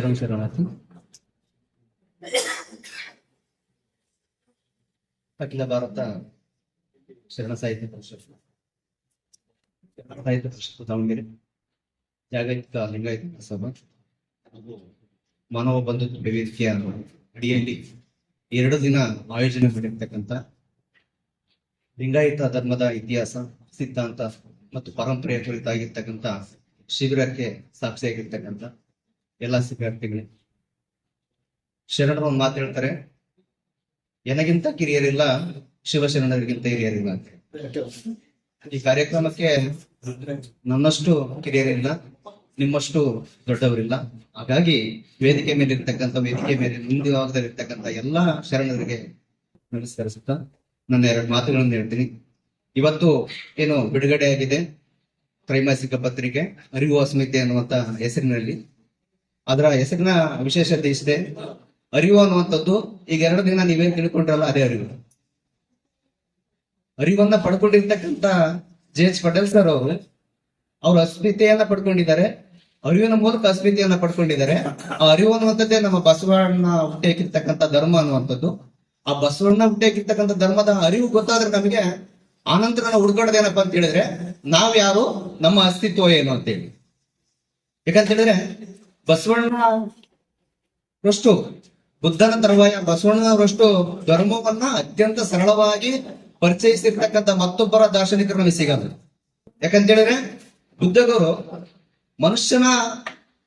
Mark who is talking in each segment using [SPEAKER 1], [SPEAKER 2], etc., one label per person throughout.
[SPEAKER 1] ಶರಣ ಶರಣಾರ್ಥಿ ಅಖಿಲ ಭಾರತ ಶರಣ ಸಾಹಿತ್ಯ ಪರಿಷತ್. ಸಾಹಿತ್ಯ ಪರಿಷತ್ತು ದಾವಣಗೆರೆ. ಜಾಗತಿಕ ಲಿಂಗಾಯತ ಸಭಾ ಹಾಗೂ ಮಾನವ ಬಂಧುತ್ವ ವೇದಿಕೆಯ ಅಡಿಯಲ್ಲಿ ಎರಡು ದಿನ ಆಯೋಜನೆ ಮಾಡಿರ್ತಕ್ಕಂಥ ಲಿಂಗಾಯತ ಧರ್ಮದ ಇತಿಹಾಸ, ಸಿದ್ಧಾಂತ ಮತ್ತು ಪರಂಪರೆಯ ಕುರಿತಾಗಿರ್ತಕ್ಕಂಥ ಶಿಬಿರಕ್ಕೆ ಸಾಕ್ಷಿಯಾಗಿರ್ತಕ್ಕಂಥ ಎಲ್ಲ ಶಿಬಿರಾರ್ಥಿಗಳು ಶರಣರು ಒಂದು ಮಾತು ಹೇಳ್ತಾರೆ. ಎನಗಿಂತ ಕಿರಿಯರಿಲ್ಲ, ಶಿವಶರಣರಿಗಿಂತ ಹಿರಿಯರಿಲ್ಲ ಅಂತ. ಈ ಕಾರ್ಯಕ್ರಮಕ್ಕೆ ನನ್ನಷ್ಟು ಕಿರಿಯರಿಲ್ಲ, ನಿಮ್ಮಷ್ಟು ದೊಡ್ಡವರಿಲ್ಲ. ಹಾಗಾಗಿ ವೇದಿಕೆ ಮೇಲೆ ಇರ್ತಕ್ಕಂಥ ವೇದಿಕೆ ಮೇಲೆ ಮುಂದಿರ್ತಕ್ಕಂಥ ಎಲ್ಲಾ ಶರಣರಿಗೆ ನಮಸ್ಕರಿಸುತ್ತಾ ನನ್ನ ಎರಡು ಮಾತುಗಳನ್ನು ಹೇಳ್ತೀನಿ. ಇವತ್ತು ಏನು ಬಿಡುಗಡೆ ಆಗಿದೆ ತ್ರೈಮಾಸಿಕ ಪತ್ರಿಕೆ, ಅರಿವು ಅಸ್ಮಿತೆ ಅನ್ನುವಂತ ಹೆಸರಿನಲ್ಲಿ. ಅದರ ಹೆಸರಿನ ವಿಶೇಷತೆ ಇಷ್ಟೇ. ಅರಿವು ಅನ್ನುವಂಥದ್ದು ಈಗ ಎರಡು ದಿನ ನೀವೇನ್ ತಿಳ್ಕೊಂಡ್ರಲ್ಲ ಅದೇ ಅರಿವು. ಅರಿವನ್ನ ಪಡ್ಕೊಂಡಿರ್ತಕ್ಕಂಥ ಜೆ ಎಚ್ ಪಟೇಲ್ ಸರ್ ಅವರು ಅವರು ಅಸ್ಮಿತೆಯನ್ನ ಪಡ್ಕೊಂಡಿದ್ದಾರೆ. ಅರಿವಿನ ಮೂಲಕ ಅಸ್ಮಿತೆಯನ್ನ ಪಡ್ಕೊಂಡಿದ್ದಾರೆ. ಆ ಅರಿವು ಅನ್ನುವಂಥದ್ದೇ ನಮ್ಮ ಬಸವಣ್ಣ ಹುಟ್ಟೇಕಿರ್ತಕ್ಕಂಥ ಧರ್ಮ ಅನ್ನುವಂಥದ್ದು. ಆ ಬಸವಣ್ಣ ಹುಟ್ಟೇಕಿರ್ತಕ್ಕಂಥ ಧರ್ಮದ ಅರಿವು ಗೊತ್ತಾದ್ರೆ ನಮಗೆ ಆನಂತರ ನಾವು ಹುಡ್ಕೊಳ್ಳೋದೇನಪ್ಪ ಅಂತ ಹೇಳಿದ್ರೆ ನಾವ್ ಯಾರು ನಮ್ಮ ಅಸ್ತಿತ್ವ ಏನು ಅಂತೇಳಿ ಯಾಕಂತ ಹೇಳಿದ್ರೆ ಬಸವಣ್ಣರಷ್ಟು ಬುದ್ಧನ ತರುವಾಯ ಬಸವಣ್ಣನವರಷ್ಟು ಧರ್ಮವನ್ನ ಅತ್ಯಂತ ಸರಳವಾಗಿ ಪರಿಚಯಿಸಿರ್ತಕ್ಕಂಥ ಮತ್ತೊಬ್ಬರ ದಾರ್ಶನಿಕರು ನಮಗೆ ಸಿಗಲ್ಲ ಯಾಕಂತ ಹೇಳಿದ್ರೆ ಬುದ್ಧಗವರು ಮನುಷ್ಯನ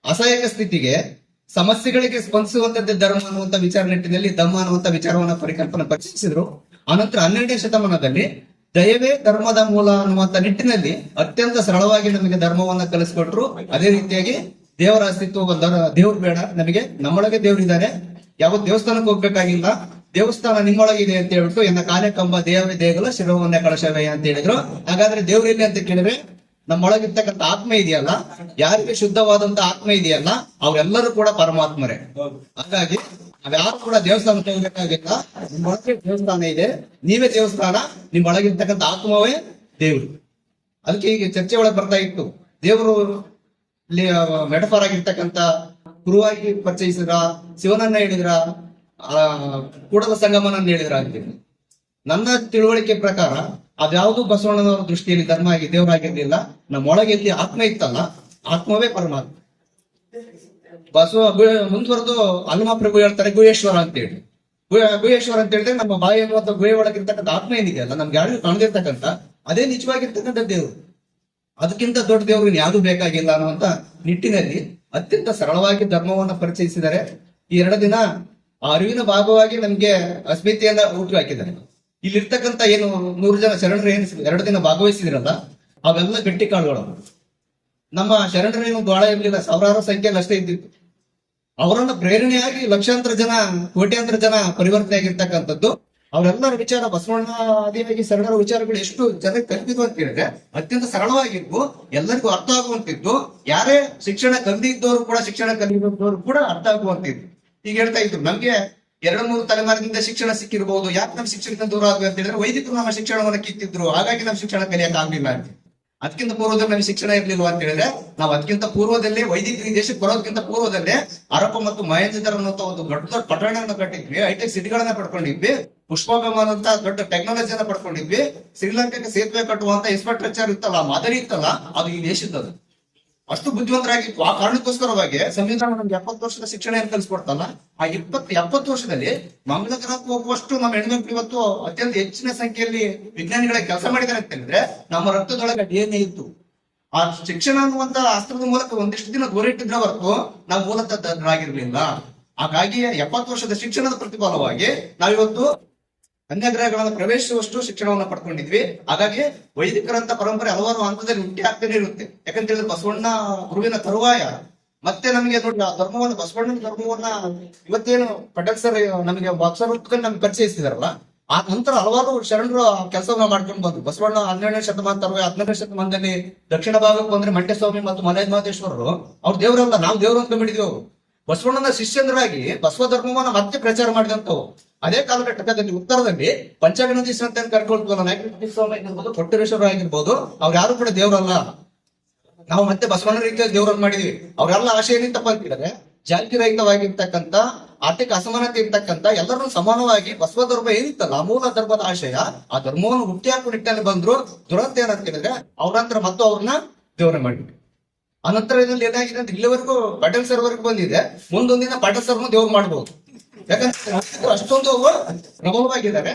[SPEAKER 1] ಅಸಹಾಯಕ ಸ್ಥಿತಿಗೆ ಸಮಸ್ಯೆಗಳಿಗೆ ಸ್ಪಂದಿಸುವಂತದ್ದೇ ಧರ್ಮ ಅನ್ನುವಂತ ವಿಚಾರ ನಿಟ್ಟಿನಲ್ಲಿ ಧಮ್ಮ ಅನ್ನುವಂತ ವಿಚಾರವನ್ನ ಪರಿಕಲ್ಪನೆ ಪರಿಚಯಿಸಿದ್ರು. ಆನಂತರ ಹನ್ನೆರಡನೇ ಶತಮಾನದಲ್ಲಿ ದಯವೇ ಧರ್ಮದ ಮೂಲ ಅನ್ನುವಂತ ನಿಟ್ಟಿನಲ್ಲಿ ಅತ್ಯಂತ ಸರಳವಾಗಿ ನಮಗೆ ಧರ್ಮವನ್ನ ಕಲಿಸ್ಕೊಟ್ರು. ಅದೇ ರೀತಿಯಾಗಿ ದೇವರ ಅಸ್ತಿತ್ವ ದೇವ್ರು ಬೇಡ. ನಮಗೆ ನಮ್ಮೊಳಗೆ ದೇವ್ರಿದ್ದಾರೆ ಯಾವ ದೇವಸ್ಥಾನಕ್ಕೆ ಹೋಗ್ಬೇಕಾಗಿಲ್ಲ. ದೇವಸ್ಥಾನ ನಿಮ್ಮೊಳಗಿದೆ ಅಂತ ಹೇಳ್ಬಿಟ್ಟು, ಎನ್ನ ಕಾಲೆ ಕಂಬ ದೇವೇ ದೇಹಗಳು ಶಿರವನ್ನೇ ಕಳಶವೇ ಅಂತ ಹೇಳಿದ್ರು. ಹಾಗಾದ್ರೆ ದೇವ್ರಿಲ್ಲ ಅಂತ ಕೇಳಿದ್ರೆ, ನಮ್ಮೊಳಗಿರ್ತಕ್ಕಂಥ ಆತ್ಮ ಇದೆಯಲ್ಲ, ಯಾರಿಗೆ ಶುದ್ಧವಾದಂತ ಆತ್ಮ ಇದೆಯಲ್ಲ, ಅವರೆಲ್ಲರೂ ಕೂಡ ಪರಮಾತ್ಮರೇ. ಹಾಗಾಗಿ, ನಾವ್ಯಾರು ಕೂಡ ದೇವಸ್ಥಾನಕ್ಕೆ ಹೋಗ್ಬೇಕಾಗಿಲ್ಲ. ನಿಮ್ಮೊಳಗೆ ದೇವಸ್ಥಾನ ಇದೆ. ನೀವೇ ದೇವಸ್ಥಾನ, ನಿಮ್ಮೊಳಗಿರ್ತಕ್ಕಂಥ ಆತ್ಮವೇ ದೇವ್ರು. ಅದಕ್ಕೆ ಈಗ ಚರ್ಚೆ ಒಳಗೆ ಬರ್ತಾ ಇತ್ತು. ದೇವರು ಮೆಟಫಾರ್ ಆಗಿರ್ತಕ್ಕಂಥ ಗುರುವಾಗಿ ಪರಿಚಯಿಸಿದ್ರ, ಶಿವನನ್ನ ಹೇಳಿದ್ರ ಕೂಡಲ ಸಂಗಮನನ್ನ ಹೇಳಿದ್ರ ಅಂತೀನಿ ನನ್ನ ತಿಳುವಳಿಕೆ ಪ್ರಕಾರ, ಅದ್ಯಾವುದು ಬಸವಣ್ಣನವರ ದೃಷ್ಟಿಯಲ್ಲಿ ಧರ್ಮ ಆಗಿ ದೇವರಾಗಿರ್ಲಿಲ್ಲ ನಮ್ಮೊಳಗೆ ಇಲ್ಲಿ ಆತ್ಮ ಇತ್ತಲ್ಲ, ಆತ್ಮವೇ ಪರಮಾತ್ಮ. ಬಸವ ಮುಂದುವರೆದು ಹನುಮ ಪ್ರಭು ಹೇಳ್ತಾರೆ, ಗುಹೇಶ್ವರ ಅಂತೇಳಿ ಹೇಳಿ. ಗುಹೇಶ್ವರ ಅಂತ ಹೇಳಿದ್ರೆ ನಮ್ಮ ಬಾಯಿ ಅನ್ನುವಂಥ ಗುಹೆ ಒಳಗಿರ್ತಕ್ಕಂಥ ಆತ್ಮ ಏನಿದೆಯಲ್ಲ, ನಮ್ಗೆ ಯಾರಿಗೂ ಕಾಣದಿರ್ತಕ್ಕಂಥ, ಅದೇ ನಿಜವಾಗಿರ್ತಕ್ಕಂಥ ದೇವರು. ಅದಕ್ಕಿಂತ ದೊಡ್ಡ ದೇವರು ಯಾವುದು ಬೇಕಾಗಿಲ್ಲ ಅನ್ನುವಂತ ನಿಟ್ಟಿನಲ್ಲಿ ಅತ್ಯಂತ ಸರಳವಾಗಿ ಧರ್ಮವನ್ನು ಪರಿಚಯಿಸಿದ್ದಾರೆ. ಈ ಎರಡು ದಿನ ಆ ಅರಿವಿನ ಭಾಗವಾಗಿ ನಮ್ಗೆ ಅಸ್ಮಿತೆಯನ್ನ ಹುಟ್ಟು ಹಾಕಿದ್ದಾರೆ. ಇಲ್ಲಿರ್ತಕ್ಕಂತ ಏನು ನೂರು ಜನ ಶರಣರು ಏನು ಎರಡು ದಿನ ಭಾಗವಹಿಸಿದಿರಲ್ಲ, ಅವೆಲ್ಲ ಗಟ್ಟಿ ಕಾಳುಗಳು. ನಮ್ಮ ಶರಣರೇನು ಬಹಳ ಇರಲಿಲ್ಲ, ಸಾವಿರಾರು ಸಂಖ್ಯೆಯಲ್ಲಿ ಅಷ್ಟೇ ಇದ್ದಿತ್ತು ಅವರನ್ನ ಪ್ರೇರಣೆಯಾಗಿ ಲಕ್ಷಾಂತರ ಜನ, ಕೋಟ್ಯಾಂತರ ಜನ ಪರಿವರ್ತನೆ ಆಗಿರ್ತಕ್ಕಂಥದ್ದು ಅವರೆಲ್ಲರ ವಿಚಾರ ಬಸವಣ್ಣ ಆದಿಯಾಗಿ ಸರಳರ ವಿಚಾರಗಳು ಎಷ್ಟು ಜನಕ್ಕೆ ತಲುಪಿದ್ವು ಅಂತ ಹೇಳಿದ್ರೆ ಅತ್ಯಂತ ಸರಳವಾಗಿದ್ವು, ಎಲ್ಲರಿಗೂ ಅರ್ಥ ಆಗುವಂತಿದ್ದು ಯಾರೇ ಶಿಕ್ಷಣ ಕಲಿದಿದ್ದವರು ಕೂಡ ಶಿಕ್ಷಣ ಕಲಿಯುವವರು ಕೂಡ ಅರ್ಥ ಆಗುವಂತಿದ್ದು ಈಗ ಹೇಳ್ತಾ ಇದ್ರು, ನಮ್ಗೆ ಎರಡು ಮೂರು ತಲೆಮಾರಿನಿಂದ ಶಿಕ್ಷಣ ಸಿಕ್ಕಿರಬಹುದು ಯಾಕೆ ನಮ್ ಶಿಕ್ಷಣದಿಂದ ದೂರ ಆದ್ವಿ ಅಂತ ಹೇಳಿದ್ರೆ ವೈದಿಕರು ನಮ್ಮ ಶಿಕ್ಷಣವನ್ನ ಕಿತ್ತಿದ್ರು, ಹಾಗಾಗಿ ನಮ್ ಶಿಕ್ಷಣ ಕಲಿಯಕ್ ಆಗ್ಲಿಲ್ಲ ಅಂತ. ಅದಕ್ಕಿಂತ ಪೂರ್ವದಲ್ಲಿ ನಮಗೆ ಶಿಕ್ಷಣ ಇರ್ಲಿಲ್ವಾ ಅಂತ ಹೇಳಿದ್ರೆ, ನಾವು ಅದಕ್ಕಿಂತ ಪೂರ್ವದಲ್ಲೇ ವೈದ್ಯಕೀಯ ದೇಶಕ್ಕೆ ಬರೋದಕ್ಕಿಂತ ಪೂರ್ವದಲ್ಲೇ ಅರಪ್ಪ ಮತ್ತು ಮಹೇಂದ್ರ ಅನ್ನೋ ಒಂದು ದೊಡ್ಡ ದೊಡ್ಡ ಪಟ್ಟಣಗಳನ್ನ ಕಟ್ಟಿದ್ವಿ. ಹೈಟೆಕ್ ಸಿಟಿಗಳನ್ನ ಪಡ್ಕೊಂಡಿದ್ವಿ. ಪುಷ್ಪವಿಮಾನ ಅಂತ ದೊಡ್ಡ ಟೆಕ್ನಾಲಜಿಯನ್ನ ಪಡ್ಕೊಂಡಿದ್ವಿ. ಶ್ರೀಲಂಕಾಕ್ಕೆ ಸೇತುವೆ ಕಟ್ಟುವಂತ ಇನ್ಫ್ರಾಸ್ಟ್ರಕ್ಚರ್ ಇತ್ತಲ್ಲ, ಮಾದರಿ ಇತ್ತಲ್ಲ, ಅದು ಈ ದೇಶದ್ದು ಅಷ್ಟು ಬುದ್ಧಿವಂತರಾಗಿತ್ತು ಆ ಕಾರಣಕ್ಕೋಸ್ಕರವಾಗಿ ಸಂವಿಧಾನ ನಮ್ಗೆ ಎಪ್ಪತ್ತು ವರ್ಷದ ಶಿಕ್ಷಣ ಏನ್ ಕಲಿಸ್ಕೊಡ್ತಲ್ಲ, ಆ ಇಪ್ಪತ್ತು, ಎಪ್ಪತ್ತು ವರ್ಷದಲ್ಲಿ ಮಂಗಳ ಗ್ರಹಕ್ಕೆ ಹೋಗುವಷ್ಟು ನಮ್ಮ ಹೆಣ್ಮಕ್ಳು ಇವತ್ತು ಅತ್ಯಂತ ಹೆಚ್ಚಿನ ಸಂಖ್ಯೆಯಲ್ಲಿ ವಿಜ್ಞಾನಿಗಳ ಕೆಲಸ ಮಾಡಿದ್ದಾರೆ ಅಂತ ಹೇಳಿದ್ರೆ ನಮ್ಮ ರಕ್ತದೊಳಗೆ ಡಿ ಎನ್ ಎ ಇತ್ತು. ಆ ಶಿಕ್ಷಣ ಅನ್ನುವಂತ ಅಸ್ತ್ರದ ಮೂಲಕ ಒಂದಿಷ್ಟು ದಿನ ದೂರ ಇಟ್ಟಿದ್ರೆ ಹೊರತು ನಾವು ಮೂಲತಃ ಧನರಾಗಿರ್ಲಿಲ್ಲ ಹಾಗಾಗಿ ಎಪ್ಪತ್ತು ವರ್ಷದ ಶಿಕ್ಷಣದ ಪ್ರತಿಫಲವಾಗಿ ನಾವಿವತ್ತು ಅನ್ಯಗ್ರಹಗಳನ್ನು ಪ್ರವೇಶಿಸುವಷ್ಟು ಶಿಕ್ಷಣವನ್ನ ಪಡ್ಕೊಂಡಿದ್ವಿ. ಹಾಗಾಗಿ ವೈದಿಕರಂತ ಪರಂಪರೆ ಹಲವಾರು ಹಂತದಲ್ಲಿ ಹುಟ್ಟಿ ಆಗ್ತಾನೆ ಇರುತ್ತೆ. ಯಾಕಂತ ಹೇಳಿದ್ರೆ ಬಸವಣ್ಣ ಗುರುವಿನ ತರುವಾಯ. ಮತ್ತೆ ನಮಗೆ ನೋಡಿ ಆ ಧರ್ಮವನ್ನ, ಬಸವಣ್ಣನ ಧರ್ಮವನ್ನ ಇವತ್ತೇನು ಪಟೇಲ್ ನಮಗೆ ಬಾಕ್ಸರ್ ರೂಪದಲ್ಲಿ ನಮ್ಗೆ ಪರಿಚಯಿಸಿದಾರಲ್ಲ ಆ ನಂತರ ಹಲವಾರು ಶರಣರು ಕೆಲಸವನ್ನ ಮಾಡ್ಕೊಂಡು ಬಂದ್ರು. ಬಸವಣ್ಣ ಹನ್ನೆರಡನೇ ಶತಮಾನ ತರುವ ಹದಿನೆಂಟನೇ ಶತಮಾನದಲ್ಲಿ ದಕ್ಷಿಣ ಭಾಗಕ್ಕೆ ಬಂದ್ರೆ ಮಂಟೇಸ್ವಾಮಿ ಮತ್ತು ಮಲಯ ಮಹದೇಶ್ವರರು. ಅವ್ರು ದೇವರಲ್ಲ, ನಾವು ದೇವರು ಅಂತ ಅವರು. ಬಸವಣ್ಣನ ಶಿಷ್ಯಂದ್ರಾಗಿ ಬಸವ ಧರ್ಮವನ್ನ ಮತ್ತೆ ಪ್ರಚಾರ ಮಾಡಿದಂತವು ಅದೇ ಕಾಲಘಟ್ಟದಲ್ಲಿ ಉತ್ತರದಲ್ಲಿ ಪಂಚಗಣದೀಶ ಅಂತ ಕರ್ಕೊಳ್ತೀವಲ್ಲ ನಾಯಕ ಸ್ವಾಮಿ ಆಗಿರ್ಬೋದು, ಕೊಟ್ಟರೇಶ್ವರ ಆಗಿರ್ಬೋದು, ಅವ್ರು ಯಾರು ಕೂಡ ದೇವರಲ್ಲ. ನಾವು ಮತ್ತೆ ಬಸವಣ್ಣ ರೀತಿಯ ದೇವರನ್ನ ಮಾಡಿದೀವಿ. ಅವರೆಲ್ಲ ಆಶೆ ಏನಿಂತ ಅಂತ ಹೇಳಿದ್ರೆ ಜಾತಿ ರಹಿತವಾಗಿರ್ತಕ್ಕಂಥ ಆರ್ಥಿಕ ಅಸಮಾನತೆ ಇರ್ತಕ್ಕಂಥ, ಎಲ್ಲರನ್ನೂ ಸಮಾನವಾಗಿ ಬಸವ ಧರ್ಮ ಏನಿತ್ತಲ್ಲ ಮೂಲ ಧರ್ಮದ ಆಶಯ, ಆ ಧರ್ಮವನ್ನು ಹುಟ್ಟಿ ಹಾಕುವ ನಿಟ್ಟಿನಲ್ಲಿ ಬಂದ್ರು ದುರಂತ ಏನಂತ ಹೇಳಿದ್ರೆ, ಅವ್ರ ನಂತರ ಮತ್ತು ಅವ್ರನ್ನ ದೇವರ ಮಾಡಿದ್ವಿ ಅನಂತರ ಇದ್ರಲ್ಲಿ ಏನಾಗಿದೆ ಅಂತ ಇಲ್ಲಿವರೆಗೂ, ಪಟೇಲ್ ಸರ್ವರೆಗೂ ಬಂದಿದೆ. ಮುಂದೊಂದಿನ ಪಟೇಲ್ ಸರ್ನು ದೇವ್ರು ಮಾಡ್ಬೋದು. ಯಾಕಂದ್ರೆ ಅಷ್ಟೊಂದು ಪ್ರಬಲವಾಗಿದ್ದಾರೆ.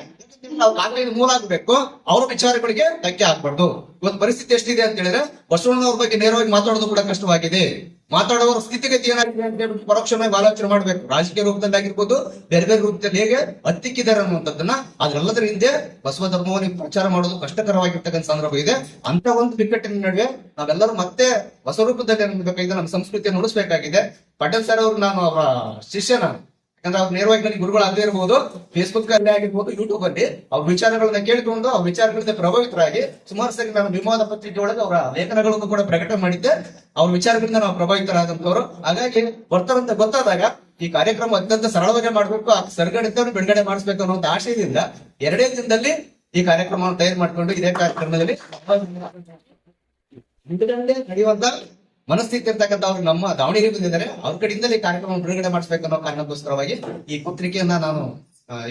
[SPEAKER 1] ನಾವು ಕಾಂಗ್ರೆಸ್ ಮೂಲ ಆಗ್ಬೇಕು. ಅವ್ರ ವಿಚಾರಗಳಿಗೆ ಧಕ್ಕೆ ಆಗ್ಬಾರ್ದು. ಇವತ್ತು ಪರಿಸ್ಥಿತಿ ಎಷ್ಟಿದೆ ಅಂತ ಹೇಳಿದ್ರೆ ಬಸವಣ್ಣನವ್ರ ಬಗ್ಗೆ ನೇರವಾಗಿ ಮಾತಾಡೋದು ಕೂಡ ಕಷ್ಟವಾಗಿದೆ. ಮಾತಾಡುವವರ ಸ್ಥಿತಿಗತಿ ಏನಾಗಿದೆ ಅಂತ ಹೇಳ್ಬಿಟ್ಟು ಪರೋಕ್ಷವಾಗಿ ಆಲೋಚನೆ ಮಾಡ್ಬೇಕು. ರಾಜಕೀಯ ರೂಪದಲ್ಲಿ ಆಗಿರ್ಬೋದು, ಬೇರೆ ಬೇರೆ ರೂಪದಲ್ಲಿ ಹೇಗೆ ಹತ್ತಿಕ್ಕಿದ್ದಾರೆ ಅನ್ನುವಂಥದ್ದನ್ನ ಅದ್ರೆಲ್ಲದರ ಹಿಂದೆ ಬಸವ ಧರ್ಮವನ್ನು ಪ್ರಚಾರ ಮಾಡೋದು ಕಷ್ಟಕರವಾಗಿರ್ತಕ್ಕಂಥ ಸಂದರ್ಭ ಇದೆ. ಅಂತ ಒಂದು ಬಿಕ್ಕಟ್ಟಿನ ನಡುವೆ ನಾವೆಲ್ಲರೂ ಮತ್ತೆ ಹೊಸ ರೂಪದಲ್ಲಿ ಏನಾಗಬೇಕಾಗಿದೆ ನಮ್ಮ ಸಂಸ್ಕೃತಿಯನ್ನು ಉಳಿಸಬೇಕಾಗಿದೆ. ಪಟೇಲ್ ಸರ್ ಅವರು ನಾನು ಅವರ ಶಿಷ್ಯನ ಯಾಕಂದ್ರೆ ಅವ್ರು ನೇರವಾಗಿ ನನಗೆ ಗುರುಗಳು ಆಗದೇ ಇರಬಹುದು ಫೇಸ್ಬುಕ್ ಅಲ್ಲಿ ಆಗಿರ್ಬೋದು ಯೂಟ್ಯೂಬ್ ಅಲ್ಲಿ ಅವ್ರ ವಿಚಾರಗಳನ್ನ ಕೇಳಿಕೊಂಡು ಅವ್ರ ವಿಚಾರಗಳಿಂದ ಪ್ರಭಾವಿತರಾಗಿ ಸುಮಾರು ಸರಿ ನಾನು ವಿಮೋದ ಪತ್ರಿಕೆ ಒಳಗೆ ಅವರ ಲೇಖನಗಳನ್ನು ಕೂಡ ಪ್ರಕಟ ಮಾಡಿದ್ದೆ. ಅವ್ರ ವಿಚಾರಗಳಿಂದ ನಾವು ಪ್ರಭಾವಿತರಾದಂತವ್ರು ಹಾಗಾಗಿ ಬರ್ತಾರಂತ ಗೊತ್ತಾದಾಗ ಈ ಕಾರ್ಯಕ್ರಮ ಅತ್ಯಂತ ಸರಳವಾಗಿ ಮಾಡ್ಬೇಕು, ಆ ಸರ್ಗಡಿತವನ್ನು ಬಿಡುಗಡೆ ಮಾಡಿಸ್ಬೇಕು ಅನ್ನೋ ಆಶಯದಿಂದ ಎರಡೇ ದಿನದಲ್ಲಿ ಈ ಕಾರ್ಯಕ್ರಮವನ್ನು ತಯಾರು ಮಾಡ್ಕೊಂಡು ಇದೇ ಕಾರ್ಯಕ್ರಮದಲ್ಲಿ ನಡೆಯುವಂತ ಮನಸ್ಥಿತಿ ಇರ್ತಕ್ಕಂಥ ಅವ್ರು ನಮ್ಮ ದಾವಣಗೆರೆ ಬಂದಿದ್ದಾರೆ ಅವ್ರ ಕಡೆಯಿಂದಲೇ ಕಾರ್ಯಕ್ರಮ ಬಿಡುಗಡೆ ಮಾಡಿಸ್ಬೇಕು ಅನ್ನೋ ಕಾರಣಕ್ಕೋಸ್ಕರವಾಗಿ ಈ ಪತ್ರಿಕೆಯನ್ನ ನಾನು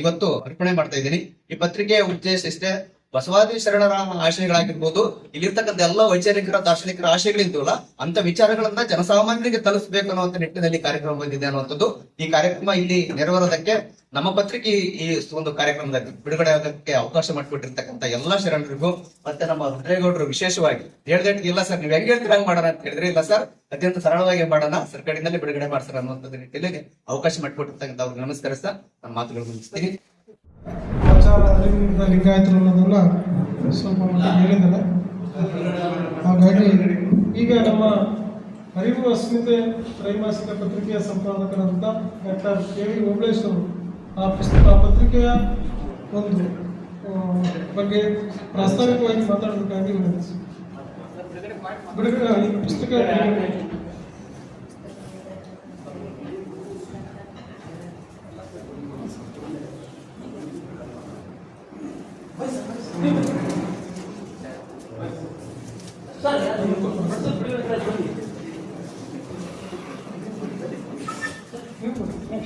[SPEAKER 1] ಇವತ್ತು ಅರ್ಪಣೆ ಮಾಡ್ತಾ ಇದ್ದೀನಿ. ಈ ಪತ್ರಿಕೆಯ ಉದ್ದೇಶ ಇಷ್ಟೇ. ಬಸವಾದಿ ಶರಣರ ಆಶಯಗಳಾಗಿರ್ಬೋದು ಇಲ್ಲಿರ್ತಕ್ಕಂಥ ಎಲ್ಲ ವೈಚಾರಿಕರ, ದಾರ್ಶನಿಕರ ಆಶಯಗಳಿದ್ದವಲ್ಲ ಅಂತ ವಿಚಾರಗಳನ್ನ ಜನಸಾಮಾನ್ಯರಿಗೆ ತಲುಪಿಸಬೇಕು ಅನ್ನುವಂತ ನಿಟ್ಟಿನಲ್ಲಿ ಕಾರ್ಯಕ್ರಮ ಬಂದಿದೆ ಅನ್ನುವಂಥದ್ದು ಈ ಕಾರ್ಯಕ್ರಮ ಇಲ್ಲಿ ನೆರವೇರೋದಕ್ಕೆ ನಮ್ಮ ಪತ್ರಿಕೆ ಈ ಒಂದು ಕಾರ್ಯಕ್ರಮದಲ್ಲಿ ಬಿಡುಗಡೆ ಆಗೋದಕ್ಕೆ ಅವಕಾಶ ಮಾಡಿಕೊಟ್ಟಿರ್ತಕ್ಕಂಥ ಎಲ್ಲಾ ಶರಣರಿಗೂ ಮತ್ತೆ ನಮ್ಮ ರುದ್ರೇಗೌಡರು ವಿಶೇಷವಾಗಿ, ಹೇಳ್ದೆ ಇಲ್ಲ ಸರ್, ನೀವು ಹೆಂಗ್ ಹೇಳ್ತೀರ ಮಾಡೋಣ ಅಂತ ಹೇಳಿದ್ರೆ ಇಲ್ಲ ಸರ್, ಅತ್ಯಂತ ಸರಳವಾಗಿ ಮಾಡೋಣ ಸರ್ ಬಿಡುಗಡೆ ಮಾಡ್ತಾರ ಅನ್ನುವಂಥದ್ದು ನಿಟ್ಟಿನಲ್ಲಿ ಅವಕಾಶ ಮಾಡಿಕೊಟ್ಟಿರ್ತಕ್ಕಂಥ ಅವ್ರಿಗೆ ನಮಸ್ಕರಿಸ್ತಾ ನಮ್ಮ ಮಾತುಗಳು ಮುಗಿಸ್ತೀನಿ.
[SPEAKER 2] ಲಿಂಗಾಯತರು ಅನ್ನೋದನ್ನ ಸ್ವಲ್ಪ ಹೇಳಿದ್ದಾರೆ ಹಾಗಾಗಿ ಈಗ ನಮ್ಮ ಅರಿವು ಅಸ್ಮಿತೆ, ತ್ರೈಮಾಸಿಕ ಪತ್ರಿಕೆಯ ಸಂಪಾದಕರಾದಂಥ ಡಾಕ್ಟರ್ ಕೆ ವಿ ಓಬಳೇಶ್ ಅವರು ಆ ಪುಸ್ತಕ, ಆ ಪತ್ರಿಕೆಯ ಒಂದು ಬಗ್ಗೆ ಪ್ರಾಸ್ತಾವಿಕವಾಗಿ ಮಾತಾಡೋದಕ್ಕಾಗಿ ಬಿಡುಗಡೆ ಈ ಪುಸ್ತಕ ಬಿಡುಗಡೆ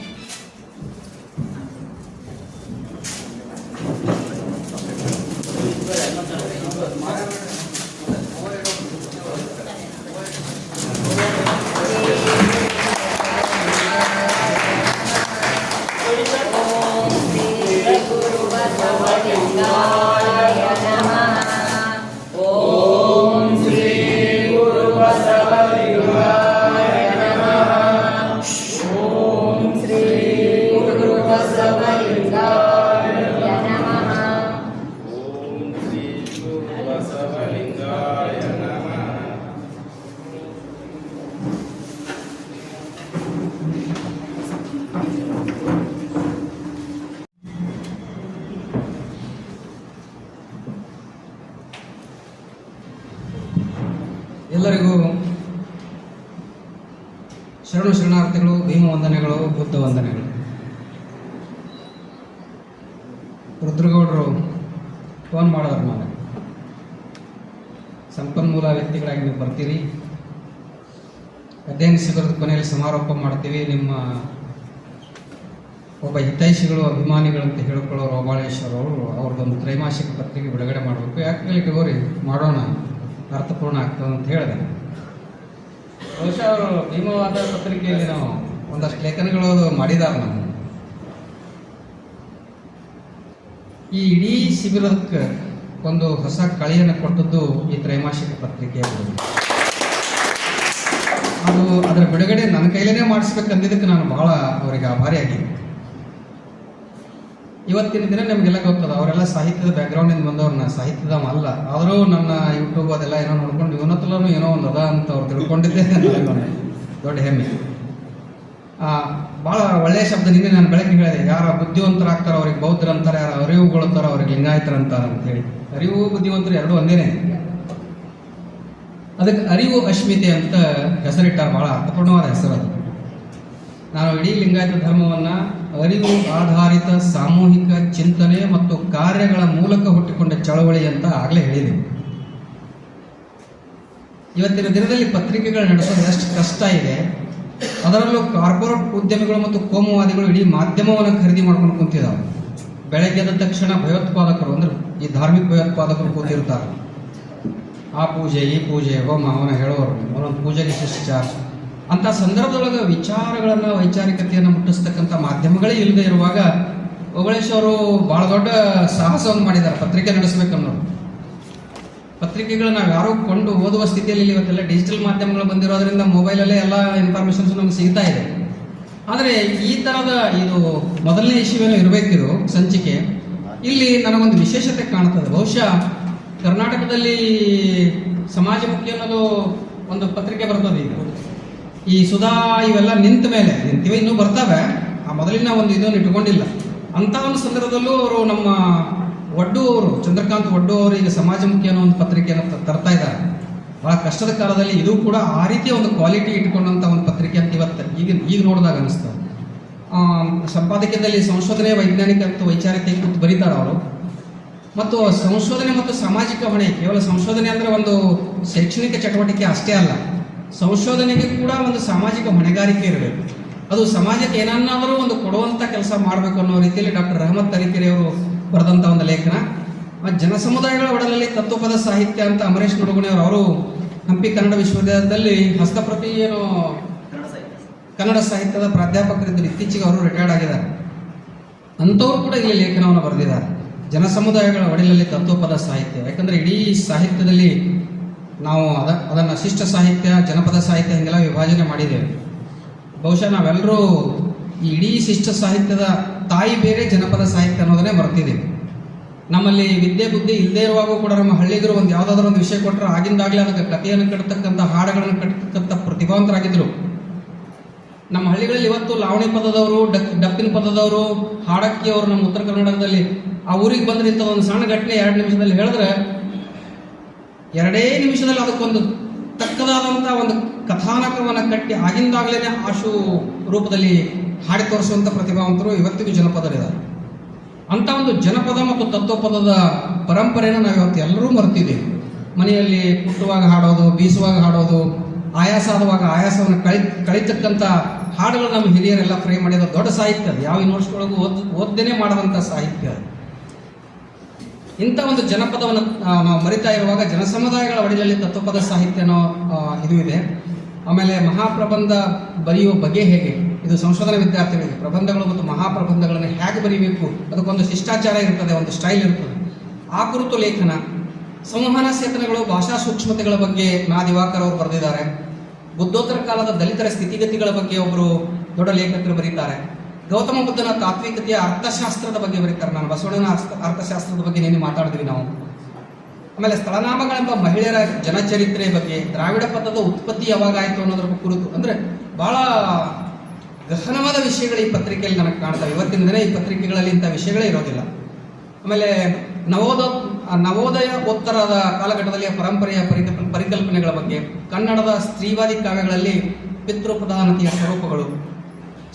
[SPEAKER 3] ಶರಣು ಶರಣಾರ್ಥಿಗಳು, ಭೀಮ ವಂದನೆಗಳು, ಬುದ್ಧ ವಂದನೆಗಳು. ರುದ್ರಗೌಡರು ಫೋನ್ ಮಾಡೋರು ನಾನು ಸಂಪನ್ಮೂಲ ವ್ಯಕ್ತಿಗಳಾಗಿ ನೀವು ಬರ್ತೀರಿ. ಅಧ್ಯಯನ ಶಿಬಿರದ ಕೊನೆಯಲ್ಲಿ ಸಮಾರೋಪ ಮಾಡ್ತೀವಿ. ನಿಮ್ಮ ಒಬ್ಬ ಹಿತೈಷಿಗಳು, ಅಭಿಮಾನಿಗಳು ಅಂತ ಹೇಳಿಕೊಳ್ಳೋರು ಓಬಾಳೇಶ್ವರ ಅವರು. ಅವ್ರದ್ದೊಂದು ತ್ರೈಮಾಸಿಕ ಪತ್ರಿಕೆ ಬಿಡುಗಡೆ ಮಾಡಬೇಕು. ಯಾಕೆ ಇಟ್ಕೋರಿ ಮಾಡೋಣ. ಅರ್ಥಪೂರ್ಣ ಆಗ್ತದೆ ಅಂತ ಹೇಳಿದೆ. ಬಹುಶಃ ಅವರು ಭೀಮವಾದ ಪತ್ರಿಕೆಯಲ್ಲಿ ನಾವು ಒಂದಷ್ಟು ಲೇಖನಗಳು ಮಾಡಿದಾರೆ ನಾವು ಈ ಇಡೀ ಶಿಬಿರಕ್ಕೆ ಒಂದು ಹೊಸ ಕಳೆಯನ್ನು ಕೊಟ್ಟದ್ದು ಈ ತ್ರೈಮಾಸಿಕ ಪತ್ರಿಕೆ ಅದು ಅದರ ಬಿಡುಗಡೆ ನನ್ನ ಕೈಲೇನೆ ಮಾಡಿಸ್ಬೇಕಂದಿದ್ದಕ್ಕೆ ನಾನು ಬಹಳ ಅವರಿಗೆ ಆಭಾರಿಯಾಗಿದ್ದೆ ಇವತ್ತಿನ ದಿನ ನಿಮಗೆಲ್ಲ ಗೊತ್ತದ, ಅವರೆಲ್ಲ ಸಾಹಿತ್ಯದ ಬ್ಯಾಕ್ಗ್ರೌಂಡಿಂದ ಬಂದವ್ರನ್ನ ಸಾಹಿತ್ಯದ ಅಲ್ಲ ಆದರೂ ನನ್ನ ಯೂಟ್ಯೂಬ್ ಅದೆಲ್ಲ ಏನೋ ನೋಡ್ಕೊಂಡು ಇವನತ್ತಲೂ ಏನೋ ಒಂದು ಅದ ಅಂತ ಅವ್ರು ತಿಳ್ಕೊಂಡಿದ್ದೆ. ದೊಡ್ಡ ಹೆಮ್ಮೆ. ಬಹಳ ಒಳ್ಳೆಯ ಶಬ್ದ ನಿನ್ನೆ ನಾನು ಬೆಳಗ್ಗೆ ಹೇಳಿದೆ. ಯಾರ ಬುದ್ಧಿವಂತರಾಗ್ತಾರ ಅವ್ರಿಗೆ ಬೌದ್ಧರು ಅಂತಾರೆ ಯಾರ ಅರಿವುಗೊಳ್ತಾರ ಅವ್ರಿಗೆ ಲಿಂಗಾಯತರ ಅಂತಾರ ಅಂತ ಹೇಳಿ. ಅರಿವು ಬುದ್ಧಿವಂತರು ಎರಡು ಒಂದೇನೆ. ಅದಕ್ಕೆ ಅರಿವು ಅಶ್ಮಿತೆ ಅಂತ ಹೆಸರಿಟ್ಟಾರ ಬಹಳ ಅರ್ಥಪೂರ್ಣವಾದ ಹೆಸರು ಅದು. ನಾನು ಇಡೀ ಲಿಂಗಾಯತ ಧರ್ಮವನ್ನ ಅರಿವು ಆಧಾರಿತ ಸಾಮೂಹಿಕ ಚಿಂತನೆ ಮತ್ತು ಕಾರ್ಯಗಳ ಮೂಲಕ ಹುಟ್ಟಿಕೊಂಡ ಚಳವಳಿ ಅಂತ ಆಗಲೇ ಹೇಳಿದೆ. ಇವತ್ತಿನ ದಿನದಲ್ಲಿ ಪತ್ರಿಕೆಗಳು ನಡೆಸೋದು ಎಷ್ಟು ಕಷ್ಟ ಇದೆ. ಅದರಲ್ಲೂ ಕಾರ್ಪೊರೇಟ್ ಉದ್ಯಮಿಗಳು ಮತ್ತು ಕೋಮುವಾದಿಗಳು ಇಡೀ ಮಾಧ್ಯಮವನ್ನು ಖರೀದಿ ಮಾಡ್ಕೊಂಡು ಕುಂತಿದ್ದಾವೆ ಬೆಳಗ್ಗೆ ತಕ್ಷಣ ಭಯೋತ್ಪಾದಕರು ಅಂದ್ರೆ ಈ ಧಾರ್ಮಿಕ ಭಯೋತ್ಪಾದಕರು ಕೂತಿರ್ತಾರೆ. ಆ ಪೂಜೆ, ಈ ಪೂಜೆ ಹೋಮ ಅವನ ಹೇಳೋರು, ಅವನೊಂದು ಪೂಜೆಗೆ ಶಿಷ್ಟ ಚಾರ್ಜ್ ಅಂತ ಸಂದರ್ಭದೊಳಗೆ ವಿಚಾರಗಳನ್ನ, ವೈಚಾರಿಕತೆಯನ್ನು ಮುಟ್ಟಿಸ್ತಕ್ಕಂಥ ಮಾಧ್ಯಮಗಳೇ ಇಲ್ಲದೆ ಇರುವಾಗ ಓಬಳೇಶ್ ಅವರು ಬಹಳ ದೊಡ್ಡ ಸಾಹಸವನ್ನು ಮಾಡಿದ್ದಾರೆ. ಪತ್ರಿಕೆ ನಡೆಸಬೇಕನ್ನೋರು. ಪತ್ರಿಕೆಗಳು ನಾವು ಯಾರೋ ಕೊಂಡು ಓದುವ ಸ್ಥಿತಿಯಲ್ಲಿ. ಇವತ್ತೆಲ್ಲ ಡಿಜಿಟಲ್ ಮಾಧ್ಯಮಗಳು ಬಂದಿರೋದ್ರಿಂದ ಮೊಬೈಲಲ್ಲೇ ಎಲ್ಲ ಇನ್ಫಾರ್ಮೇಶನ್ಸ್ ನಮ್ಗೆ ಸಿಗ್ತಾ ಇದೆ. ಆದರೆ ಈ ಥರದ ಇದು ಮೊದಲನೇ ಇಶ್ಯೂವೇನು ಇರಬೇಕಿದು ಸಂಚಿಕೆ. ಇಲ್ಲಿ ನನಗೊಂದು ವಿಶೇಷತೆ ಕಾಣ್ತದೆ. ಬಹುಶಃ ಕರ್ನಾಟಕದಲ್ಲಿ ಸಮಾಜಮುಖಿ ಅನ್ನೋದು ಒಂದು ಪತ್ರಿಕೆ ಬರ್ತದೆ ಈಗ. ಈ ಸುಧಾ ಇವೆಲ್ಲ ನಿಂತ ಮೇಲೆ ನಿಂತಿವೆ ಇನ್ನೂ ಬರ್ತವೆ. ಆ ಮೊದಲಿನ ಒಂದು ಇದನ್ನು ಇಟ್ಕೊಂಡಿಲ್ಲ ಅಂತ ಒಂದು ಸಂದರ್ಭದಲ್ಲೂ ಅವರು ನಮ್ಮ ಒಡ್ಡು ಅವರು ಚಂದ್ರಕಾಂತ್ ಒಡ್ಡು ಅವರು ಈಗ ಸಮಾಜಮುಖಿ ಅನ್ನೋ ಒಂದು ಪತ್ರಿಕೆಯನ್ನು ತರ್ತಾ ಇದ್ದಾರೆ. ಬಹಳ ಕಷ್ಟದ ಕಾಲದಲ್ಲಿ ಇದು ಕೂಡ ಆ ರೀತಿಯ ಒಂದು ಕ್ವಾಲಿಟಿ ಇಟ್ಕೊಂಡಂತ ಒಂದು ಪತ್ರಿಕೆ ಅಂತ ಇವತ್ತು ಈಗ ಈಗ ನೋಡಿದಾಗ ಅನಿಸ್ತದೆ ಆ, ಸಂಪಾದಕೀಯದಲ್ಲಿ ಸಂಶೋಧನೆ ವೈಜ್ಞಾನಿಕ ಮತ್ತು ವೈಚಾರಿಕ ಕುರಿತು ಬರೀತಾರೆ ಅವರು. ಮತ್ತು ಸಂಶೋಧನೆ ಮತ್ತು ಸಾಮಾಜಿಕ ಹೊಣೆ ಕೇವಲ ಸಂಶೋಧನೆ ಅಂದ್ರೆ ಒಂದು ಶೈಕ್ಷಣಿಕ ಚಟುವಟಿಕೆ ಅಷ್ಟೇ ಅಲ್ಲ. ಸಂಶೋಧನೆಗೆ ಕೂಡ ಒಂದು ಸಾಮಾಜಿಕ ಹೊಣೆಗಾರಿಕೆ ಇರಬೇಕು. ಅದು ಸಮಾಜಕ್ಕೆ ಏನನ್ನಾದರೂ ಒಂದು ಕೊಡುವಂಥ ಕೆಲಸ ಮಾಡಬೇಕು ಅನ್ನೋ ರೀತಿಯಲ್ಲಿ ಡಾಕ್ಟರ್ ರಹಮತ್ ತರೀಕೆರೆ ಅವರು ಬರೆದಂತ ಒಂದು ಲೇಖನ. ಜನಸಮುದಾಯಗಳ ಒಡಲಲ್ಲಿ ತತ್ವಪದ ಸಾಹಿತ್ಯ ಅಂತ ಅಮರೇಶ್ ಅವರು ಅವರು ಹಂಪಿ ಕನ್ನಡ ವಿಶ್ವವಿದ್ಯಾಲಯದಲ್ಲಿ ಹಸ್ತಪ್ರತಿ ಏನು ಕನ್ನಡ ಸಾಹಿತ್ಯದ ಪ್ರಾಧ್ಯಾಪಕರಿದ್ದರು ಇತ್ತೀಚೆಗೆ ಅವರು ರಿಟೈರ್ಡ್ ಆಗಿದ್ದಾರೆ. ಅಂಥವ್ರು ಕೂಡ ಇಲ್ಲಿ ಲೇಖನವನ್ನು ಬರೆದಿದ್ದಾರೆ. ಜನಸಮುದಾಯಗಳ ಒಡಲಲ್ಲಿ ತತ್ವಪದ ಸಾಹಿತ್ಯ. ಯಾಕಂದರೆ ಇಡೀ ಸಾಹಿತ್ಯದಲ್ಲಿ ನಾವು ಅದ, ಅದನ್ನು ಶಿಷ್ಟ ಸಾಹಿತ್ಯ, ಜನಪದ ಸಾಹಿತ್ಯ ಹಿಂಗೆಲ್ಲ ವಿಭಾಜನೆ ಮಾಡಿದ್ದೇವೆ. ಬಹುಶಃ ನಾವೆಲ್ಲರೂ ಈ ಇಡೀ ಶಿಷ್ಟ ಸಾಹಿತ್ಯದ ತಾಯಿ ಬೇರೆ ಜನಪದ ಸಾಹಿತ್ಯ ಅನ್ನೋದನ್ನೇ ಬರ್ತಿದೆ ನಮ್ಮಲ್ಲಿ ವಿದ್ಯೆ ಬುದ್ಧಿ ಇಲ್ಲದೇ ಇರುವಾಗೂ ಕೂಡ ನಮ್ಮ ಹಳ್ಳಿಗರು ಒಂದು ಯಾವುದಾದ್ರೂ ಒಂದು ವಿಷಯ ಕೊಟ್ಟರೆ ಆಗಿಂದಾಗಲೇ ಅದಕ್ಕೆ ಕಥೆಯನ್ನು ಕಟ್ಟತಕ್ಕಂಥ ಹಾಡುಗಳನ್ನು ಕಟ್ಟತಕ್ಕಂಥ ಪ್ರತಿಭಾವಂತರಾಗಿದ್ದರು ನಮ್ಮ ಹಳ್ಳಿಗಳಲ್ಲಿ ಇವತ್ತು ಲಾವಣಿ ಪದದವರು, ಡಕ್, ಡಪ್ಪಿನ ಪದದವರು ಹಾಡಕ್ಕಿ ಅವರು ನಮ್ಮ ಉತ್ತರ ಕರ್ನಾಟಕದಲ್ಲಿ ಆ ಊರಿಗೆ ಇಂಥ ಒಂದು ಸಣ್ಣ ಘಟನೆ ಎರಡು ನಿಮಿಷದಲ್ಲಿ ಹೇಳಿದ್ರೆ ಎರಡೇ ನಿಮಿಷದಲ್ಲಿ ಅದಕ್ಕೊಂದು ತಕ್ಕದಾದಂಥ ಒಂದು ಕಥಾನಕವನ್ನು ಕಟ್ಟಿ ಆಗಿಂದಾಗಲೇ ಆಶು ರೂಪದಲ್ಲಿ ಹಾಡಿ ತೋರಿಸುವಂಥ ಪ್ರತಿಭಾವಂತರು ಇವತ್ತಿಗೂ ಜನಪದರಿದ್ದಾರೆ. ಅಂತ ಒಂದು ಜನಪದ ಮತ್ತು ತತ್ವಪದದ ಪರಂಪರೆಯನ್ನು ನಾವು ಇವತ್ತು ಎಲ್ಲರೂ ಮರ್ತಿದ್ದೀವಿ. ಮನೆಯಲ್ಲಿ ಕುಟ್ಟುವಾಗ ಹಾಡೋದು, ಬೀಸುವಾಗ ಹಾಡೋದು ಆಯಾಸ ಆದವಾಗ ಆಯಾಸವನ್ನು ಕಳಿ ಕಳಿತಕ್ಕಂಥ ಹಾಡುಗಳು ನಮ್ಮ ಹಿರಿಯರೆಲ್ಲ ಫ್ರೇಮ್ ಮಾಡಿದ ದೊಡ್ಡ ಸಾಹಿತ್ಯ ಅದು. ಯಾವ ಯೂನಿವರ್ಸಿಟಿ ಒಳಗೂ ಓದ್, ಓದ್ದೇನೆ ಮಾಡದಂಥ ಸಾಹಿತ್ಯ ಅದು. ಇಂಥ ಒಂದು ಜನಪದವನ್ನು ನಾವು ಮರಿತಾ ಇರುವಾಗ ಜನಸಮುದಾಯಗಳ ಒಡಿಲಲ್ಲಿ ತತ್ವಪದ ಸಾಹಿತ್ಯನೋ ಇದು ಇದೆ. ಆಮೇಲೆ ಮಹಾಪ್ರಬಂಧ ಬರೆಯುವ ಬಗೆ ಹೇಗೆ? ಇದು ಸಂಶೋಧನಾ ವಿದ್ಯಾರ್ಥಿಗಳಿಗೆ, ಪ್ರಬಂಧಗಳು ಮತ್ತು ಮಹಾಪ್ರಬಂಧಗಳನ್ನು ಹೇಗೆ ಬರೀಬೇಕು? ಅದಕ್ಕೊಂದು ಶಿಷ್ಟಾಚಾರ ಇರ್ತದೆ, ಒಂದು ಸ್ಟೈಲ್ ಇರ್ತದೆ. ಆ ಕುರಿತು ಲೇಖನ, ಸಂವಹನ ಸೇತನಗಳು, ಭಾಷಾ ಸೂಕ್ಷ್ಮತೆಗಳ ಬಗ್ಗೆ ನಾ ದಿವಾಕರ್ ಅವರು ಬರೆದಿದ್ದಾರೆ. ಬುದ್ಧೋತ್ತರ ಕಾಲದ ದಲಿತರ ಸ್ಥಿತಿಗತಿಗಳ ಬಗ್ಗೆ ಒಬ್ಬರು ದೊಡ್ಡ ಲೇಖಕರು ಬರೀತಾರೆ. ಗೌತಮ ಬುದ್ಧನ ತಾತ್ವಿಕತೆಯ ಅರ್ಥಶಾಸ್ತ್ರದ ಬಗ್ಗೆ ಬರೀತಾರೆ ನಾನು ಬಸವಣ್ಣನ ಅರ್ಥ- ಅರ್ಥಶಾಸ್ತ್ರದ ಬಗ್ಗೆ ನೀನು ಮಾತಾಡಿದ್ವಿ ನಾವು? ಆಮೇಲೆ ಸ್ಥಳನಾಮಗಳೆಂಬ ಮಹಿಳೆಯರ ಜನಚರಿತ್ರೆ ಬಗ್ಗೆ, ದ್ರಾವಿಡ ಪದದ ಉತ್ಪತ್ತಿ ಯಾವಾಗ ಆಯಿತು ಅನ್ನೋದ್ರ ಕುರಿತು, ಅಂದ್ರೆ ಬಹಳ ಗಹನವಾದ ವಿಷಯಗಳು ಈ ಪತ್ರಿಕೆಯಲ್ಲಿ ನನಗೆ ಕಾಣ್ತವೆ. ಇವತ್ತಿನ ದಿನ ಈ ಪತ್ರಿಕೆಗಳಲ್ಲಿ ಇಂಥ ವಿಷಯಗಳೇ ಇರೋದಿಲ್ಲ. ಆಮೇಲೆ ನವೋದ, ನವೋದಯ ಉತ್ತರದ ಕಾಲಘಟ್ಟದಲ್ಲಿ ಪರಂಪರೆಯ ಪರಿಕಲ್ಪ ಪರಿಕಲ್ಪನೆಗಳ ಬಗ್ಗೆ, ಕನ್ನಡದ ಸ್ತ್ರೀವಾದಿ ಕಾವ್ಯಗಳಲ್ಲಿ ಪಿತೃಪ್ರಧಾನತೆಯ ಸ್ವರೂಪಗಳು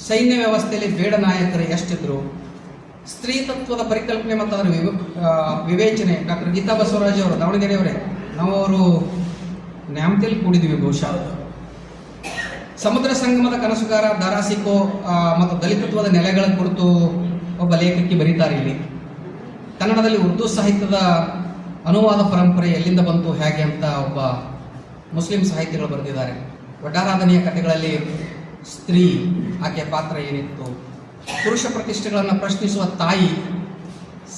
[SPEAKER 3] ಸೈನ್ಯ ವ್ಯವಸ್ಥೆಯಲ್ಲಿ ಬೇಡ ನಾಯಕರು ಎಷ್ಟಿದ್ರು? ಸ್ತ್ರೀ ತತ್ವದ ಪರಿಕಲ್ಪನೆ ಮತ್ತು ಅದರ ವಿವ ವಿವೇಚನೆ. ಡಾಕ್ಟರ್ ಗೀತಾ ಬಸವರಾಜ್ ಅವರು, ದಾವಣಗೆರೆಯವರೇ, ನಾವು ಅವರು ನ್ಯಾಮತಿಯಲ್ಲಿ ಕೂಡಿದ್ವಿ ಬಹುಶಃ. ಸಮುದ್ರ ಸಂಗಮದ ಕನಸುಗಾರ ದಾರಾಸಿಕೋ ಮತ್ತು ದಲಿತತ್ವದ ನೆಲೆಗಳ ಕುರಿತು ಒಬ್ಬ ಲೇಖಕಿ ಬರೀತಾರೆ ಇಲ್ಲಿ. ಕನ್ನಡದಲ್ಲಿ ಉರ್ದು ಸಾಹಿತ್ಯದ ಅನುವಾದ ಪರಂಪರೆ ಎಲ್ಲಿಂದ ಬಂತು, ಹೇಗೆ ಅಂತ ಒಬ್ಬ ಮುಸ್ಲಿಂ ಸಾಹಿತಿಗಳು ಬರೆದಿದ್ದಾರೆ. ಒಡ್ಡಾರಾಧನೆಯ ಕಥೆಗಳಲ್ಲಿ ಸ್ತ್ರೀ, ಆಕೆಯ ಪಾತ್ರ ಏನಿತ್ತು? ಪುರುಷ ಪ್ರತಿಷ್ಠೆಗಳನ್ನು ಪ್ರಶ್ನಿಸುವ ತಾಯಿ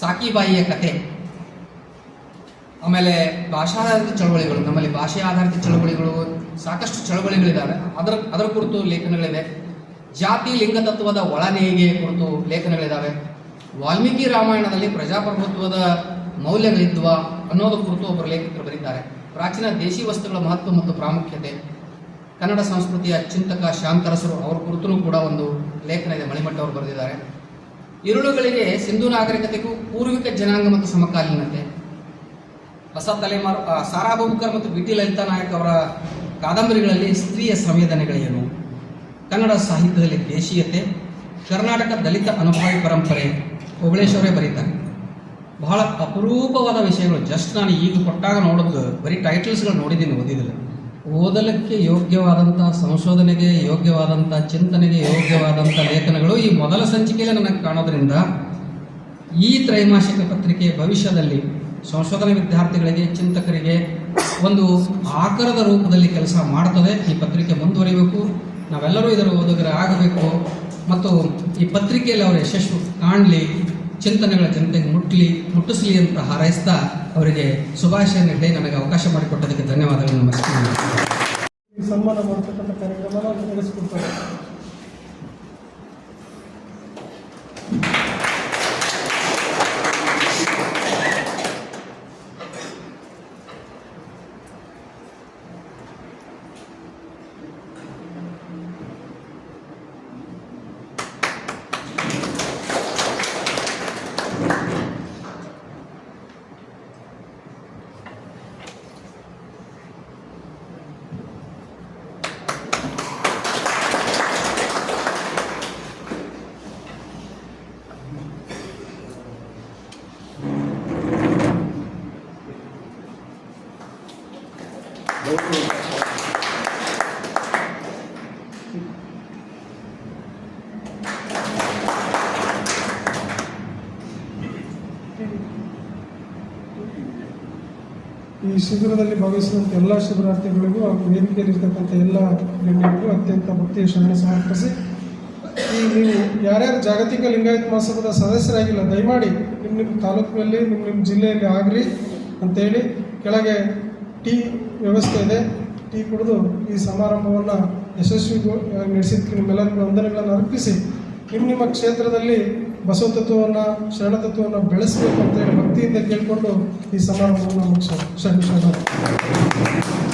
[SPEAKER 3] ಸಾಕಿಬಾಯಿಯ ಕತೆ ಆಮೇಲೆ ಭಾಷಾಧಾರಿತ ಚಳವಳಿಗಳು, ನಮ್ಮಲ್ಲಿ ಭಾಷೆ ಆಧಾರಿತ ಚಳವಳಿಗಳು, ಸಾಕಷ್ಟು ಚಳವಳಿಗಳಿದ್ದಾವೆ ಅದರ ಅದರ ಕುರಿತು ಲೇಖನಗಳಿವೆ. ಜಾತಿ, ಲಿಂಗ ತತ್ವದ ಒಳನೇಗೆ ಕುರಿತು ಲೇಖನಗಳಿದ್ದಾವೆ ವಾಲ್ಮೀಕಿ ರಾಮಾಯಣದಲ್ಲಿ ಪ್ರಜಾಪ್ರಭುತ್ವದ ಮೌಲ್ಯಗಳಿದ್ವಾ ಅನ್ನೋದು ಕುರಿತು ಒಬ್ಬರು ಲೇಖಕರು ಬರೀತಾರೆ. ಪ್ರಾಚೀನ ದೇಶಿ ವಸ್ತುಗಳ ಮಹತ್ವ ಮತ್ತು ಪ್ರಾಮುಖ್ಯತೆ. ಕನ್ನಡ ಸಂಸ್ಕೃತಿಯ ಚಿಂತಕ ಶಾಂತರಸರು ಅವರ ಕುರಿತು ಕೂಡ ಒಂದು ಲೇಖನ ಇದೆ ಮಣಿಮಠ ಅವರು ಬರೆದಿದ್ದಾರೆ. ಇರುಳುಗಳಿಗೆ ಸಿಂಧು ನಾಗರಿಕತೆಗೂ ಪೂರ್ವಿಕ ಜನಾಂಗ ಮತ್ತು ಸಮಕಾಲೀನತೆ. ಹೊಸ ತಲೆಮಾರು ಆ, ಸಾರಾ ಅಬೂಬಕರ್ ಮತ್ತು ಬಿ ಟಿ ಲಲಿತಾ ನಾಯಕ್ ಅವರ ಕಾದಂಬರಿಗಳಲ್ಲಿ ಸ್ತ್ರೀಯ ಸಂವೇದನೆಗಳೇನು? ಕನ್ನಡ ಸಾಹಿತ್ಯದಲ್ಲಿ ದೇಶೀಯತೆ ಕರ್ನಾಟಕ ದಲಿತ ಅನುಭವಿ ಪರಂಪರೆ ಹೊಗಳೇಶ್ವರೇ ಬರೀತಾರೆ. ಬಹಳ ಅಪರೂಪವಾದ ವಿಷಯಗಳು. ಜಸ್ಟ್ ನಾನು ಈಗ ಕೊಟ್ಟಾಗ ನೋಡೋದು ಬರೀ ಟೈಟಲ್ಸ್ಗಳು ನೋಡಿದ್ದೀನಿ ಓದಿದಿಲ್ಲ ಓದಲಿಕ್ಕೆ ಯೋಗ್ಯವಾದಂಥ ಸಂಶೋಧನೆಗೆ ಯೋಗ್ಯವಾದಂಥ ಚಿಂತನೆಗೆ ಯೋಗ್ಯವಾದಂಥ ಲೇಖನಗಳು ಈ ಮೊದಲ ಸಂಚಿಕೆಯಲ್ಲಿ ನನಗೆ ಕಾಣೋದ್ರಿಂದ ಈ ತ್ರೈಮಾಸಿಕ ಪತ್ರಿಕೆ ಭವಿಷ್ಯದಲ್ಲಿ ಸಂಶೋಧನಾ ವಿದ್ಯಾರ್ಥಿಗಳಿಗೆ, ಚಿಂತಕರಿಗೆ ಒಂದು ಆಕರದ ರೂಪದಲ್ಲಿ ಕೆಲಸ ಮಾಡ್ತದೆ ಈ ಪತ್ರಿಕೆ ಮುಂದುವರಿಬೇಕು. ನಾವೆಲ್ಲರೂ ಇದರ ಓದುಗರ ಆಗಬೇಕು ಮತ್ತು ಈ ಪತ್ರಿಕೆಯಲ್ಲಿ ಅವರ ಯಶಸ್ಸು ಕಾಣಲಿ. ಚಿಂತನೆಗಳ ಜನತೆಗೆ ಮುಟ್ಟಲಿ ಮುಟ್ಟಿಸಲಿ ಅಂತ ಹಾರೈಸ್ತಾ ಅವರಿಗೆ ಶುಭಾಶಯ ನೀಡಿ ನನಗೆ ಅವಕಾಶ ಮಾಡಿಕೊಟ್ಟದಕ್ಕೆ ಧನ್ಯವಾದಗಳನ್ನು ನಮಸ್ಕಾರ
[SPEAKER 2] ಸನ್ಮಾನ ಮಾಡ್ತಕ್ಕಂಥ ಕಾರ್ಯಕ್ರಮನ ನಡೆಸ್ಕೊಡ್ತಾರೆ ಈ ಶಿಬಿರದಲ್ಲಿ ಭಾಗವಹಿಸಿದಂಥ ಎಲ್ಲ ಶಿಬಿರಾರ್ಥಿಗಳಿಗೂ ಹಾಗೂ ವೇದಿಕೆಯಲ್ಲಿರ್ತಕ್ಕಂಥ ಎಲ್ಲ ಗಣ್ಯರಿಗೂ ಅತ್ಯಂತ ಭಕ್ತಿಯ ಶರಣ ಸಮರ್ಪಿಸಿ, ಈ ನೀವು ಯಾರ್ಯಾರು ಜಾಗತಿಕ ಲಿಂಗಾಯತ ಮಹೋತ್ಸವದ ಸದಸ್ಯರಾಗಿಲ್ಲ, ದಯಮಾಡಿ ನಿಮ್ಮ ನಿಮ್ಮ ತಾಲೂಕಿನಲ್ಲಿ, ನಿಮ್ಮ ನಿಮ್ಮ ಜಿಲ್ಲೆಯಲ್ಲಿ ಆಗ್ರಿ ಅಂತೇಳಿ ಕೆಳಗೆ ಟೀ ವ್ಯವಸ್ಥೆ ಇದೆ. ಟೀ ಕುಡಿದು ಈ ಸಮಾರಂಭವನ್ನು ಯಶಸ್ವಿ ನಡೆಸಿದ್ದಕ್ಕೆ ನಿಮ್ಮೆಲ್ಲರಿಗೂ ವಂದನೆಗಳನ್ನು ಅರ್ಪಿಸಿ, ನಿಮ್ಮ ನಿಮ್ಮ ಕ್ಷೇತ್ರದಲ್ಲಿ ಬಸವ ತತ್ವವನ್ನು ಶರಣ ತತ್ವವನ್ನು ಬೆಳೆಸಬೇಕು ಅಂತೇಳಿ ಭಕ್ತಿಯಿಂದ ಕೇಳಿಕೊಂಡು ಈ ಸಮಾರಂಭವನ್ನು ಮುಗಿಸೋಣ ಶರಣ